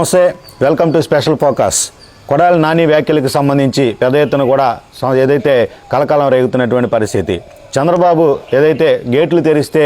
నమస్తే welcome to special focus. Kodali Nani వ్యాఖ్యలకు సంబంధించి పెద్ద ఎత్తున కూడా ఏదైతే కలకాలం రేగుతున్నటువంటి పరిస్థితి చంద్రబాబు ఏదైతే గేట్లు తెరిస్తే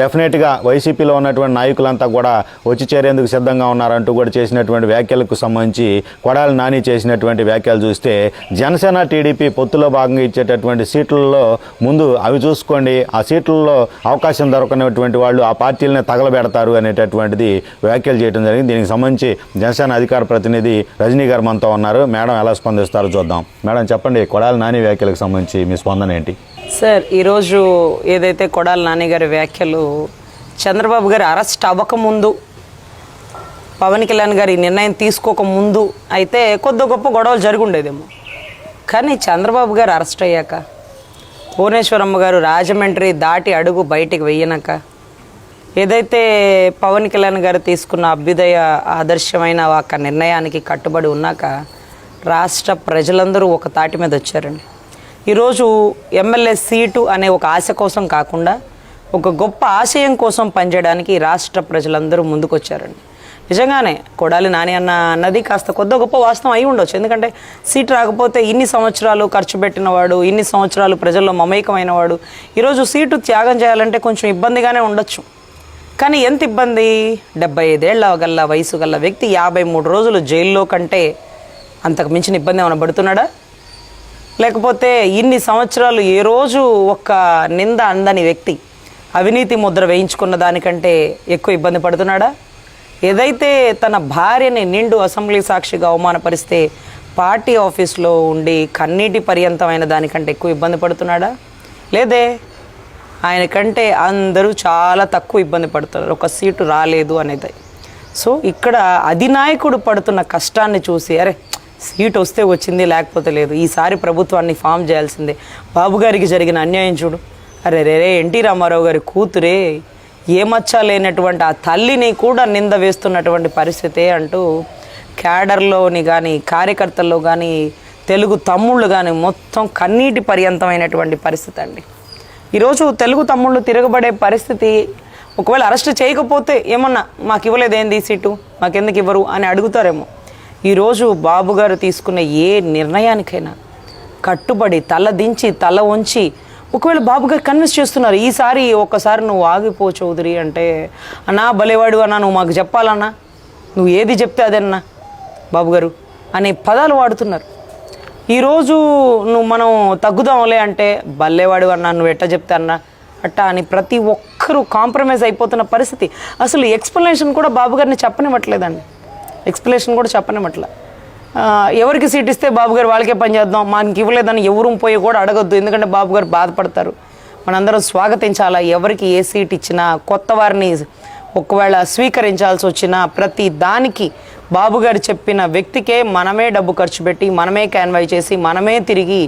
డెఫినెట్గా వైసీపీలో ఉన్నటువంటి నాయకులంతా కూడా వచ్చి చేరేందుకు సిద్ధంగా ఉన్నారంటూ కూడా చేసినటువంటి వ్యాఖ్యలకు సంబంధించి కొడాలి నాని చేసినటువంటి వ్యాఖ్యలు చూస్తే జనసేన టీడీపీ పొత్తులో భాగంగా ఇచ్చేటటువంటి సీట్లలో ముందు అవి చూసుకోండి ఆ సీట్లలో అవకాశం దొరకనటువంటి వాళ్ళు ఆ పార్టీలనే తగలబెడతారు అనేటటువంటిది వ్యాఖ్యలు చేయడం జరిగింది. దీనికి సంబంధించి జనసేన అధికార ప్రతినిధి రజనీ గారు మనతో ఉన్నారు. మేడం ఎలా స్పందిస్తారో చూద్దాం. మేడం చెప్పండి కొడాలి నాని వ్యాఖ్యలకు సంబంధించి మీ స్పందన ఏంటి? సార్ ఈరోజు ఏదైతే కొడాల నాన్నగారి వ్యాఖ్యలు చంద్రబాబు గారు అరెస్ట్ అవ్వకముందు పవన్ కళ్యాణ్ గారి నిర్ణయం తీసుకోకముందు అయితే కొద్ది గొప్ప గొడవలు జరుగుండేదేమో. కానీ చంద్రబాబు గారు అరెస్ట్ అయ్యాక భువనేశ్వరమ్మ గారు రాజమండ్రి దాటి అడుగు బయటికి వెయ్యనాక ఏదైతే పవన్ కళ్యాణ్ గారు తీసుకున్న అభ్యుదయ ఆదర్శమైన ఒక నిర్ణయానికి కట్టుబడి ఉన్నాక రాష్ట్ర ప్రజలందరూ ఒక తాటి మీద వచ్చారండి. ఈరోజు ఎమ్మెల్యే సీటు అనే ఒక ఆశ కోసం కాకుండా ఒక గొప్ప ఆశయం కోసం పనిచేయడానికి రాష్ట్ర ప్రజలందరూ ముందుకొచ్చారండి. నిజంగానే కొడాలి నాని అన్న అన్నది కాస్త కొద్ది గొప్ప వాస్తవం అయి ఉండొచ్చు. ఎందుకంటే సీట్ రాకపోతే ఇన్ని సంవత్సరాలు ఖర్చు పెట్టినవాడు ఇన్ని సంవత్సరాలు ప్రజల్లో మమేకమైన వాడు ఈరోజు సీటు త్యాగం చేయాలంటే కొంచెం ఇబ్బందిగానే ఉండొచ్చు. కానీ ఎంత ఇబ్బంది? డెబ్బై ఐదేళ్ళ గల్ల వయసు గల్ల వ్యక్తి యాభై మూడు రోజులు జైల్లో కంటే అంతకు మించిన ఇబ్బంది ఏమైనా పడుతున్నాడా? లేకపోతే ఇన్ని సంవత్సరాలు ఏ రోజు ఒక్క నింద అందని వ్యక్తి అవినీతి ముద్ర వేయించుకున్న దానికంటే ఎక్కువ ఇబ్బంది పడుతున్నాడా? ఏదైతే తన భార్యని నిండు అసెంబ్లీ సాక్షిగా అవమానపరిస్తే పార్టీ ఆఫీస్లో ఉండి కన్నీటి పర్యంతమైన దానికంటే ఎక్కువ ఇబ్బంది పడుతున్నాడా? లేదే ఆయన కంటే అందరూ చాలా తక్కువ ఇబ్బంది పడుతున్నారు. ఒక సీటు రాలేదు అనేది. సో ఇక్కడ అధినాయకుడు పడుతున్న కష్టాన్ని చూసి అరే సీట్ వస్తే వచ్చింది లేకపోతే లేదు. ఈసారి ప్రభుత్వాన్ని ఫామ్ చేయాల్సిందే. బాబు గారికి జరిగిన అన్యాయం చూడు. అరే రే రే ఎన్టీ రామారావు గారి కూతురే. ఏమచ్చా లేనటువంటి ఆ తల్లిని కూడా నింద వేస్తున్నటువంటి పరిస్థితే అంటూ క్యాడర్లోని కానీ కార్యకర్తల్లో కానీ తెలుగు తమ్ముళ్ళు కానీ మొత్తం కన్నీటి పర్యంతమైనటువంటి పరిస్థితి అండి. ఈరోజు తెలుగు తమ్ముళ్ళు తిరగబడే పరిస్థితి ఒకవేళ అరెస్ట్ చేయకపోతే ఏమన్నా మాకు ఇవ్వలేదు ఏంది సీటు? మాకెందుకు ఇవ్వరు అని అడుగుతారేమో. ఈరోజు బాబు గారు తీసుకున్న ఏ నిర్ణయానికైనా కట్టుబడి తల దించి తల ఉంచి ఒకవేళ బాబు గారు కన్విన్స్ చేస్తున్నారు ఈసారి ఒక్కసారి నువ్వు ఆగిపో చౌదరి అంటే అన్నా భలేవాడు అన్నా నువ్వు మాకు చెప్పాలన్నా నువ్వు ఏది చెప్తే అదన్నా బాబు గారు అనే పదాలు వాడుతున్నారు. ఈరోజు నువ్వు మనం తగ్గుదాంలే అంటే బల్లేవాడు అన్నా నువ్వు ఎట్ట చెప్తే అన్నా అట్టా అని ప్రతి ఒక్కరూ కాంప్రమైజ్ అయిపోతున్న పరిస్థితి. అసలు ఎక్స్ప్లెనేషన్ కూడా బాబు గారిని చెప్పనివ్వట్లేదండి. ఎక్స్ప్లెనేషన్ కూడా చెప్పనివ్వట్లే ఆ, ఎవరికి సీట్ ఇస్తే బాబు గారు వాళ్ళకే పని చేద్దాం మనకి ఇవ్వలేదని ఎవరు పోయి కూడా అడగొద్దు ఎందుకంటే బాబు గారు బాధపడతారు. మనందరం స్వాగతించాలా ఎవరికి ఏ సీట్ ఇచ్చినా కొత్త వారిని ఒకవేళ స్వీకరించాల్సి వచ్చినా ప్రతి దానికి బాబు గారు చెప్పిన వ్యక్తికే మనమే డబ్బు ఖర్చు పెట్టి మనమే క్యాన్వై చేసి మనమే తిరిగి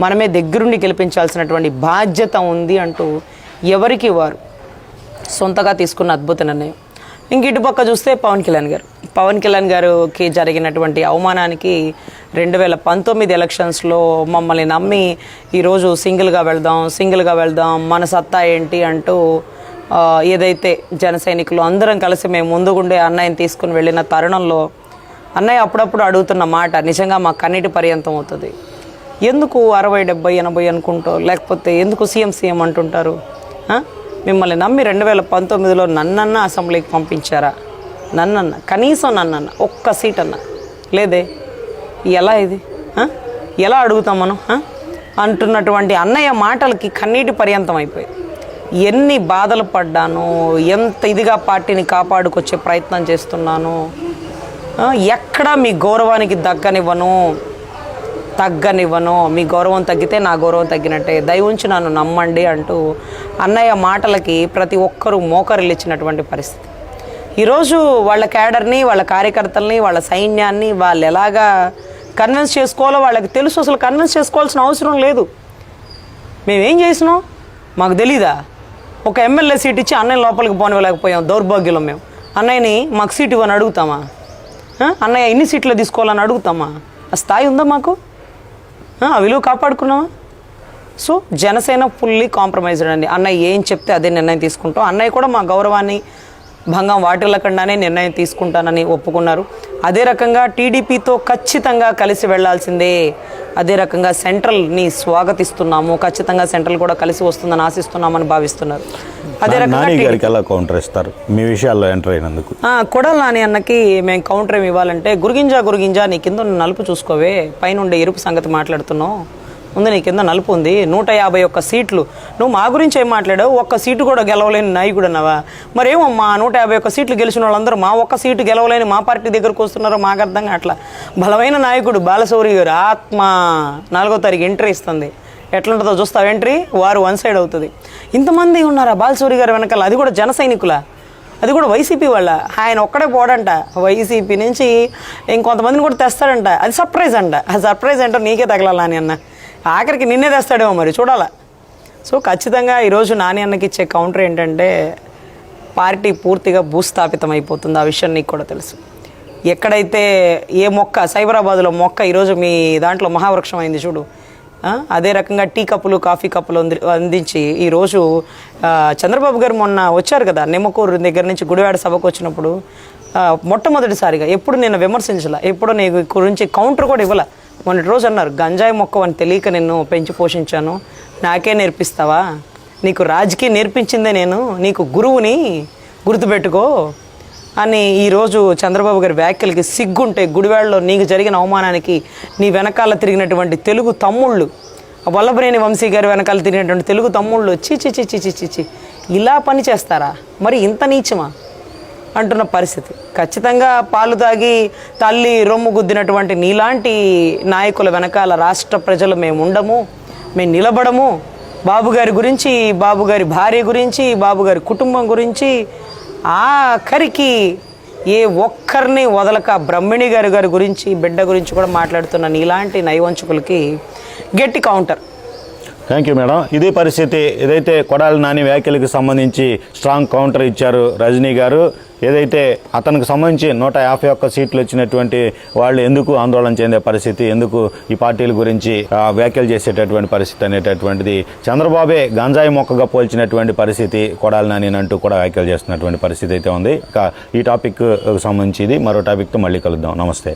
మనమే దగ్గరుండి గెలిపించాల్సినటువంటి బాధ్యత ఉంది అంటూ ఎవరికి వారు సొంతగా తీసుకున్న అద్భుత నిర్ణయం. ఇంక ఇటుపక్క చూస్తే పవన్ కళ్యాణ్ గారు. పవన్ కళ్యాణ్ గారికి జరిగినటువంటి అవమానానికి రెండు వేల పంతొమ్మిది ఎలక్షన్స్లో మమ్మల్ని నమ్మి ఈరోజు సింగిల్గా వెళ్దాం సింగిల్గా వెళ్దాం మన సత్తా ఏంటి అంటూ ఏదైతే జన సైనికులు అందరం కలిసి మేము ముందుగుండే అన్నయ్యని తీసుకుని వెళ్ళిన తరుణంలో అన్నయ్య అప్పుడప్పుడు అడుగుతున్న మాట నిజంగా మా కన్నీటి పర్యంతం అవుతుంది. ఎందుకు అరవై డెబ్బై ఎనభై అనుకుంటూ లేకపోతే ఎందుకు సీఎం సీఎం అంటుంటారు? మిమ్మల్ని నమ్మి రెండు వేల పంతొమ్మిదిలో నన్నన్న అసెంబ్లీకి పంపించారా? నన్నన్న కనీసం నన్నన్న ఒక్క సీట్ అన్న లేదే ఎలా ఇది? ఎలా అడుగుతాం మనం? అంటున్నటువంటి అన్నయ్య మాటలకి కన్నీటి పర్యంతం అయిపోయి ఎన్ని బాధలు పడ్డాను ఎంత ఇదిగా పార్టీని కాపాడుకొచ్చే ప్రయత్నం చేస్తున్నాను ఎక్కడా మీ గౌరవానికి దగ్గనివ్వను తగ్గనివ్వను. మీ గౌరవం తగ్గితే నా గౌరవం తగ్గినట్టే. దయ ఉంచి నన్ను నమ్మండి అంటూ అన్నయ్య మాటలకి ప్రతి ఒక్కరూ మోకరిల్లిచ్చినటువంటి పరిస్థితి. ఈరోజు వాళ్ళ క్యాడర్ని వాళ్ళ కార్యకర్తల్ని వాళ్ళ సైన్యాన్ని వాళ్ళు ఎలాగా కన్విన్స్ చేసుకోవాలో వాళ్ళకి తెలుసు. అసలు కన్విన్స్ చేసుకోవాల్సిన అవసరం లేదు. మేమేం చేసినాం? మాకు తెలీదా? ఒక ఎమ్మెల్యే సీట్ ఇచ్చి అన్నయ్య లోపలికి పోనివ్వలేకపోయాం. దౌర్భాగ్యులం మేము అన్నయ్యని మాకు సీట్ ఇవ్వని అడుగుతామా? అన్నయ్య ఎన్ని సీట్లు తీసుకోవాలని అడుగుతామా? ఆ స్థాయి ఉందా మాకు? ఆ, ఆ విలువ కాపాడుకున్నామా? సో జనసేన ఫుల్లీ కాంప్రమైజ్డ్ అండి. అన్నయ్య ఏం చెప్తే అదే నిర్ణయం తీసుకుంటాం. అన్నయ్య కూడా మా గౌరవాన్ని భంగం వాటిల్లకుండానే నిర్ణయం తీసుకుంటానని ఒప్పుకున్నారు. అదే రకంగా టీడీపీతో ఖచ్చితంగా కలిసి వెళ్ళాల్సిందే. అదే రకంగా సెంట్రల్ని స్వాగతిస్తున్నాము. ఖచ్చితంగా సెంట్రల్ కూడా కలిసి వస్తుందని ఆశిస్తున్నామని భావిస్తున్నారు. అదే రకంగా కౌంటర్ ఇస్తారు? మీ విషయాల్లో ఎంటర్ అయినందుకు. కొడాలి నాని అన్నకి మేము కౌంటర్ ఏమి ఇవ్వాలంటే గురిగింజా గురిగింజా నీ కింద నలుపు చూసుకోవే. పైన ఉండే ఎరుపు సంగతి మాట్లాడుతున్నావు. ఉంది నీ కింద నలుపు ఉంది నూట యాభై ఒక్క సీట్లు. నువ్వు మా గురించి ఏం మాట్లాడావు? ఒక్క సీటు కూడా గెలవలేని నాయకుడు అన్నావా? మా నూట యాభై ఒక్క సీట్లు గెలిచిన వాళ్ళందరూ మా ఒక్క సీటు గెలవలేని మా పార్టీ దగ్గరకు వస్తున్నారో మాకు అర్థం కావట్లా. బలమైన నాయకుడు బాలశౌరి గారు ఆత్మ నాలుగో తారీఖు ఎంట్రీ ఇస్తుంది. ఎట్లుంటుందో చూస్తావు ఎంట్రీ? వారు వన్ సైడ్ అవుతుంది. ఇంతమంది ఉన్నారా బాలశౌరి గారు వెనకాల? అది కూడా జన సైనికులా? అది కూడా వైసీపీ వాళ్ళ? ఆయన ఒక్కడే పోడంట. వైసీపీ నుంచి ఇంకొంతమందిని కూడా తెస్తాడంట. అది సర్ప్రైజ్ అంట. ఆ సర్ప్రైజ్ ఏంటో నీకే తగలాలా అని అన్న. ఆఖరికి నిన్నే తెస్తాడేమో మరి చూడాలా. సో ఖచ్చితంగా ఈరోజు నాని అన్నకి ఇచ్చే కౌంటర్ ఏంటంటే పార్టీ పూర్తిగా భూస్థాపితం అయిపోతుంది ఆ విషయం నీకు కూడా తెలుసు. ఎక్కడైతే ఏ మొక్క సైబరాబాద్లో మొక్క ఈరోజు మీ దాంట్లో మహావృక్షం అయింది చూడు అదే రకంగా టీ కప్పులు కాఫీ కప్పులు అంది- అందించి ఈరోజు చంద్రబాబు గారు మొన్న వచ్చారు కదా నిమ్మకూరు దగ్గర నుంచి గుడివాడ సభకు వచ్చినప్పుడు మొట్టమొదటిసారిగా ఎప్పుడు నేను విమర్శించలే ఎప్పుడు నీ గురించి కౌంటర్ కూడా ఇవ్వలే? మొన్నటి రోజు అన్నారు గంజాయి మొక్క అని తెలియక నిన్ను పెంచి పోషించాను. నాకే నేర్పిస్తావా? నీకు రాజకీయ నేర్పించిందే నేను నీకు గురువుని గుర్తుపెట్టుకో అని ఈరోజు చంద్రబాబు గారి వ్యాఖ్యలకి సిగ్గుంటే గుడివాడలో నీకు జరిగిన అవమానానికి నీ వెనకాల తిరిగినటువంటి తెలుగు తమ్ముళ్ళు వల్లభనేని వంశీ గారి వెనకాల తిరిగినటువంటి తెలుగు తమ్ముళ్ళు చీచి చీచి చీచి చి ఇలా పని చేస్తారా? మరి ఇంత నీచమా? అంటున్న పరిస్థితి. ఖచ్చితంగా పాలు తాగి తల్లి రొమ్ము గుద్దినటువంటి నీలాంటి నాయకుల వెనకాల రాష్ట్ర ప్రజలు మేము ఉండము మేము నిలబడము. బాబు గారి గురించి బాబు గారి భార్య గురించి బాబు గారి కుటుంబం గురించి ఆఖరికి ఏ ఒక్కరిని వదలక బ్రహ్మిణి గారి గారి గురించి బిడ్డ గురించి కూడా మాట్లాడుతున్న నీలాంటి నైవంచకులకి గట్టి కౌంటర్. థ్యాంక్ యూ మేడం ఇదే పరిస్థితి ఏదైతే కొడాలి నాని వ్యాఖ్యలకు సంబంధించి స్ట్రాంగ్ కౌంటర్ ఇచ్చారు రజనీ గారు ఏదైతే అతనికి సంబంధించి నూట యాభై ఒక్క సీట్లు వచ్చినటువంటి వాళ్ళు ఎందుకు ఆందోళన చెందే పరిస్థితి ఎందుకు ఈ పార్టీల గురించి వ్యాఖ్యలు చేసేటటువంటి పరిస్థితి అనేటటువంటిది చంద్రబాబే గంజాయి మొక్కగా పోల్చినటువంటి పరిస్థితి కొడాలి నాని అంటూ కూడా వ్యాఖ్యలు చేస్తున్నటువంటి పరిస్థితి అయితే ఉంది. ఇక ఈ టాపిక్ సంబంధించి ఇది. మరో టాపిక్తో మళ్ళీ కలుద్దాం. నమస్తే.